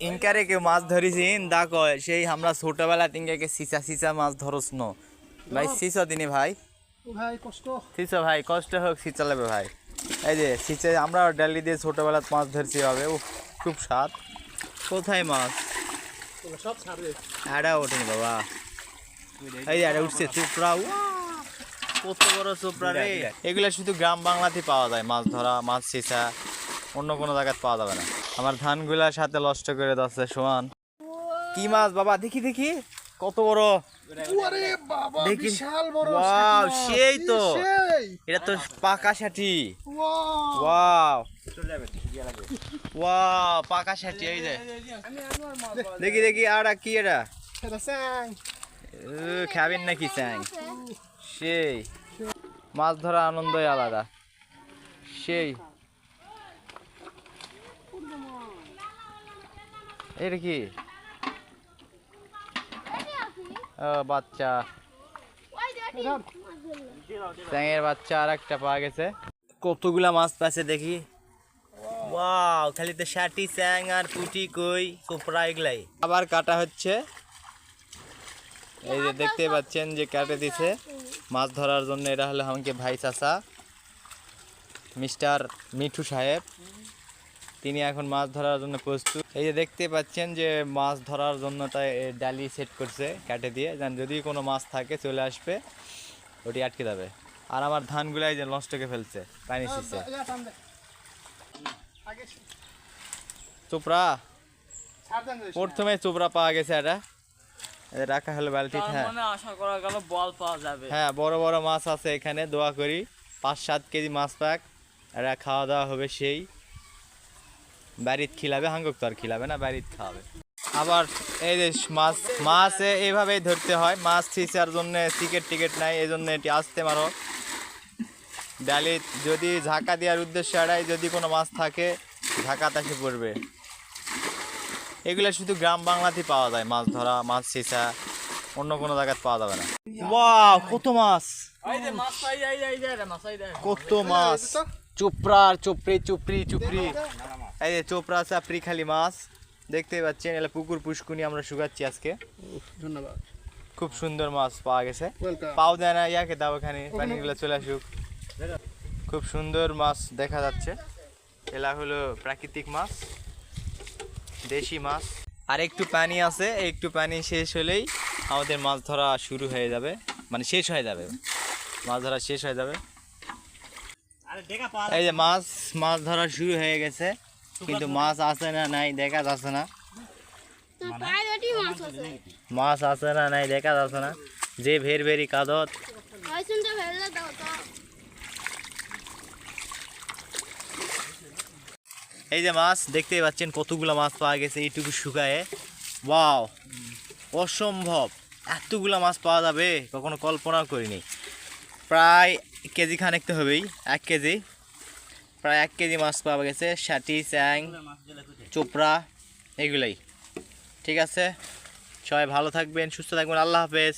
ইনকারে কেউ মাছ ধরিছি দা কয় সেই আমরা ছোটবেলা তিনকে সিসা সিসা মাছ ধরস ন ভাই সিসা দিনে ভাই। ভাই কষ্ট। সিসা ভাই কষ্ট হোক সিচা লাগবে ভাই। এই যে সিচে আমরা ডালি দিয়ে ছোটবেলা মাছ ধরছি হবে ও খুব স্বাদ। কোথায় মাছ? সব ছাড়বে আড়া ওঠেনি বাবা। এই যে আড়া উঠছে চোপড়া! কত বড় চোপড়া রে। এগুলো শুধু গ্রাম বাংলাতে পাওয়া যায় মাছ ধরা মাছ সিসা। অন্য কোনো জায়গায় পাওয়া যাবে না। আমার ধানগুলার সাথে নষ্ট করে দিচ্ছে সমান কি মাছ বাবা দেখি দেখি। কত বড়? আরে বাবা। বিশাল বড় সেই তো। এটা তো পাকা ষাটি ওয়াও। ওয়াও। ওয়াও পাকা ষাটি এই যে। দেখি দেখি আর কি এটা? এটা স্যাং। উ, খাবেন নাকি চ্যাং সেই। মাছ ধরা আনন্দই আলাদা। সেই। এটা কি? বাচ্চা। চ্যাংয়ের বাচ্চা আর একটা পাওয়া গেছে। কতগুলা মাছ পাচ্ছে দেখি। ওয়াও, খালি তো ষাটি চ্যাং আর পুটি কই কোপড়া এগুলাই। আবার কাটা হচ্ছে। এই যে দেখতে পাচ্ছেন যে কাটে দিছে। মাছ ধরার জন্য এটা হলো আমাকে ভাই চাচা, মিস্টার মিঠু সাহেব। তিনি এখন মাছ ধরার জন্য প্রস্তুত। এই যে দেখতে পাচ্ছেন যে মাছ ধরার জন্য তাই ডালি সেট করছে কাটে দিয়ে। যেন যদি কোনো মাছ থাকে চলে আসবে ওটি আটকে যাবে। আর আমার ধানগুলাই যে নষ্টকে ফেলছে পানি শিখছে চোপড়া? প্রথমে চোপড়া পাওয়া গেছে এটা। এটা রাখা হলো বালতি হ্যাঁ। মানে আশা করা গেল বল পাওয়া যাবে। হ্যাঁ বড় বড় মাছ আছে এখানে দোয়া করি। পাঁচ সাত কেজি মাছ পাক এরা খাওয়া দাওয়া হবে সেই। বাড়িত খিলাবে হাঙ্গক তো আর খিলাবে না বাড়িত খাওয়াবে। আবার এই যে মাছ মাছ এইভাবেই ধরতে হয় মাছ ছিঁচার জন্য টিকিট টিকিট নাই এই জন্য এটি আসতে মারো ডালি যদি ঝাঁকা দেওয়ার উদ্দেশ্যে এড়াই যদি কোনো মাছ থাকে ঝাঁকা তাকে পড়বে। এগুলো শুধু গ্রাম বাংলাতেই পাওয়া যায় মাছ ধরা মাছ ছিঁচা অন্য কোনো জায়গায় পাওয়া যাবে না। ওয়াও কত মাছ! কত মাছ! চোপড়া আর চোপড়ি চুপড়ি চুপড়ি। এই যে চোপড়া চাপড়ি খালি মাছ। দেখতেই পাচ্ছেন এলা পুকুর পুষ্কুনি আমরা শুকাচ্ছি আজকে। ধন্যবাদ। খুব সুন্দর মাছ পাওয়া গেছে। পাও দেয় না ইয়াকে দাও এখানে পানিগুলো চলে আসুক। খুব সুন্দর মাছ দেখা যাচ্ছে। এলা হলো প্রাকৃতিক মাছ দেশি মাছ। আর একটু পানি আছে একটু পানি শেষ হলেই আমাদের মাছ ধরা শুরু হয়ে যাবে। মানে শেষ হয়ে যাবে। মাছ ধরা শেষ হয়ে যাবে। এই যে মাছ মাছ ধরা শুরু হয়ে গেছে। কিন্তু মাছ আছে না নাই দেখা যাচ্ছে না। মাছ আছে। না নাই দেখা যাচ্ছে না। যে ভের ভেরি কাদত। এই যে মাছ দেখতেই পাচ্ছেন কতগুলো মাছ পাওয়া গেছে এইটুকু শুকায়ে। বাও অসম্ভব। এতগুলো মাছ পাওয়া যাবে কখনো কল্পনাও করিনি। প্রায় কেজি খানেক তো হবেই এক কেজি। প্রায় এক কেজি মাছ পাওয়া গেছে ষাটি চ্যাং, চোপড়া, এগুলাই। ঠিক আছে? সবাই ভালো থাকবেন, সুস্থ থাকবেন, আল্লাহ হাফেজ।